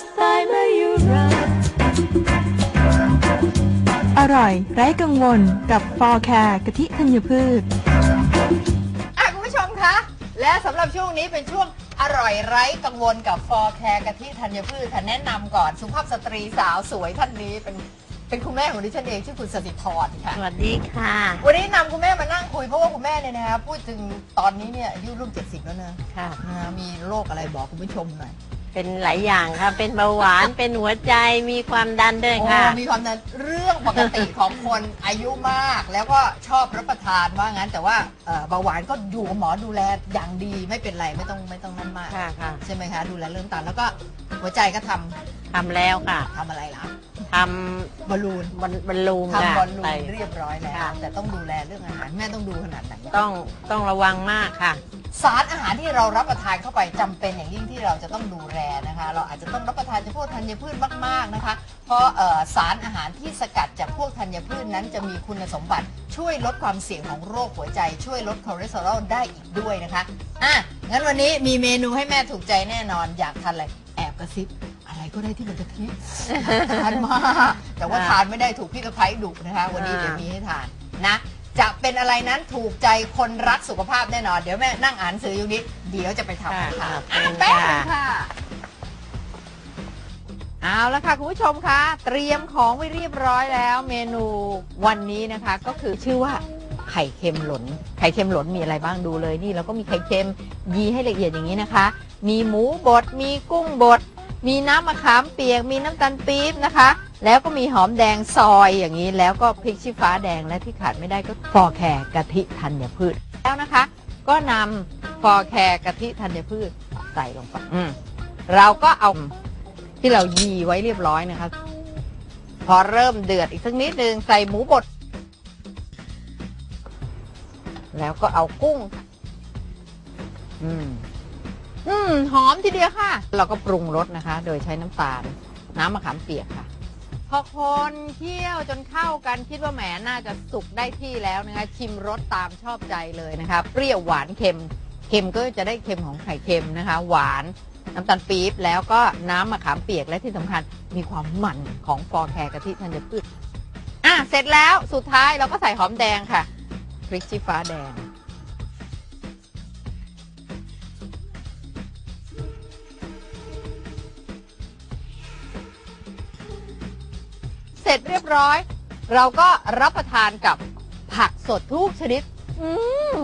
สไตล์ไม่ยุราอร่อย ไร้กังวลกับฟอร์แคร์กะทิธัญพืช อะคุณผู้ชมคะ และสำหรับช่วงนี้เป็นช่วงอร่อยไร้กังวลกับฟอร์แคร์กะทิธัญพืชค่ะแนะนำก่อนสุภาพสตรีสาวสวยท่านนี้เป็นเป็นคุณแม่ของดิฉันเองชื่อคุณสติธรค่ะ สวัสดีค่ะ วันนี้นำคุณแม่มานั่งคุยเพราะว่าคุณแม่เนี่ยนะคะพูดถึงตอนนี้เนี่ยอายุรุ่น70 แล้วนะค่ะ นะมีโรคอะไรบอกคุณผู้ชมหน่อย เป็นหลายอย่างค่ะ เป็นเบาหวาน เป็นหัวใจ มีความดันด้วยโอ้ค่ะมีความนั้นเรื่องปกติของคนอายุมาก แล้วก็ชอบรับประทานว่างั้น แต่ว่าเอ่อเบาหวานก็อยู่กับหมอดูแลอย่างดีไม่เป็นไรไม่ต้องไม่ต้องนั่นมากค่ะค่ะใช่ไหมคะ ดูแลเรื่องน้ำตาลแล้วก็หัวใจก็ทำทำแล้วค่ะทำอะไรล่ะทบอลลูนำบอลบอลลูนค่ะทำบอลลูใส่ นเรียบร้อยแล้ว ค่ะ แต่ต้องดูแลเรื่องอาหารแม่ต้องดูขนาดไหน ต้องต้องระวังมากค่ะ สารอาหารที่เรารับประทานเข้าไปจำเป็นอย่างยิ่งที่เราจะต้องดูแลนะคะ เราอาจจะต้องรับประทานจากพวกธัญพืชมากๆนะคะ เพราะเอ่อสารอาหารที่สกัดจากพวกธัญพืชนั้นจะมีคุณสมบัติ ช่วยลดความเสี่ยงของโรคหัวใจ ช่วยลดคอเลสเตอรอลได้อีกด้วยนะคะอะงั้นวันนี้มีเมนูให้แม่ถูกใจแน่นอนอยากทานอะไรแอบกระซิบอะไรก็ได้ที่เป็นกะทิทานมากแต่ว่าทานไม่ได้ถูกพี่กระไพดุนะคะ วันนี้เดี๋ยวมีให้ทานนะ จะเป็นอะไรนั้นถูกใจคนรักสุขภาพแน่นอน เดี๋ยวแม่นั่งอ่านหนังสืออยู่นี้ เดี๋ยวจะไปทำค่ะค่ะขอบอะคุณแป๊บค่ะนึงค่ะ เอาละค่ะ คุณผู้ชมคะเตรียมของไว้เรียบร้อยแล้ว เมนูวันนี้นะคะ ก็คือชื่อว่าไข่เค็มหลนไข่เค็มหลนมีอะไรบ้างดูเลยนี่เราก็มีไข่เค็มยีให้ละเอียดอย่างนี้นะคะ มีหมูบดมีกุ้งบดมีน้ำมะขามเปียกมีน้ำตาลปี๊บนะคะ แล้วก็มีหอมแดงซอยอย่างนี้ แล้วก็พริกชี้ฟ้าแดงและที่ขาดไม่ได้ก็ฟอร์แคร์กะทิธัญพืช แล้วนะคะ ก็นำฟอร์แคร์กะทิธัญพืชใส่ลงไปอืมเราก็เอาที่เรายีไว้เรียบร้อยนะคะ พอเริ่มเดือดอีกสักนิดนึงใส่หมูบด แล้วก็เอากุ้งค่ะอืม อืม หอมทีเดียวค่ะ เราก็ปรุงรสนะคะ โดยใช้น้ำตาล น้ำมะขามเปียกค่ะ พอคนเคี่ยวจนเข้ากันคิดว่าแหมน่าจะสุกได้ที่แล้วนะคะชิมรสตามชอบใจเลยนะคะเปรี้ยวหวานเค็มเค็มก็จะได้เค็มของไข่เค็มนะคะ หวานน้ำตาลปี๊บแล้วก็น้ำมะขามเปียกและที่สำคัญมีความมันของฟอร์แคร์กะทิธัญพืชอะเสร็จแล้วสุดท้ายเราก็ใส่หอมแดงค่ะพริกชี้ฟ้าแดง ร็จเรียบร้อย เราก็รับประทานกับผักสดทุกชนิด อืม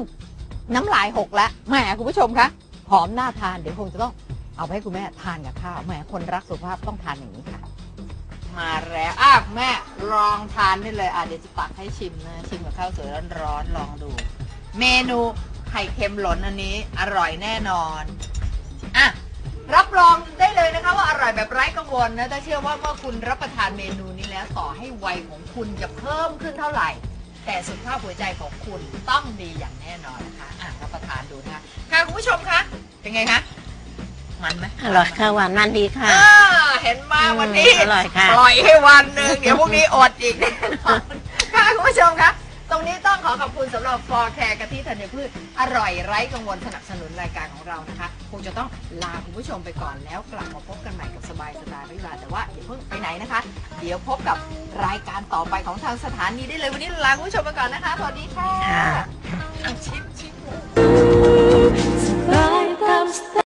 น้ำลายหกแล้วแหมคุณผู้ชมคะหอมน่าทานเดี๋ยวคงจะต้องเอาไปให้คุณแม่ทานกับข้าวแหมคนรักสุขภาพต้องทานอย่างนี้ค่ะ มาแล้วอะแม่ลองทานได้เลยอะเดี๋ยวจะตักให้ชิมนะชิมกับข้าวสวยร้อนๆลองดู เมนูไข่เค็มหลนอันนี้ อร่อยแน่นอนอะรับรองได้เลยนะคะว่าอร่อยแบบไร้กังวลนะถ้าเชื่อว่าเมื่อคุณรับประทานเมนูนี้ แล้วต่อให้วัยของคุณจะเพิ่มขึ้นเท่าไหร่ แต่สุขภาพหัวใจของคุณต้องดีอย่างแน่นอนนะคะอะรับประทานดูนะคะค่ะคุณผู้ชมคะเป็นไงคะมันไหมอร่อยค่ะหวานมันดีค่ะอ่าเห็นมาวันนี้อืมอร่อยค่ะปล่อยให้วันหนึ่งเดี๋ยวพรุ่งนี้อดอีกแน่นอนค่ะคุณผู้ชมคะตรงนี้ต้ องขอขอบคุณสำหรับฟอร์แคร์กะทิธัญพืช อร่อยไร้กังวลสนับสนุนรายการของเรานะคะ คงจะต้องลาคุณผู้ชมไปก่อนแล้วกลับมาพบกันใหม่กับสบายสไตล์วิลาแต่ว่าอย่าเพิ่งไปไหนนะคะ เดี๋ยวพบกับรายการต่อไปของทางสถานีได้เลยวันนี้ลาคุณผู้ชมไปก่อนนะคะสวัสดีค่ะค่ะอะชิมชิม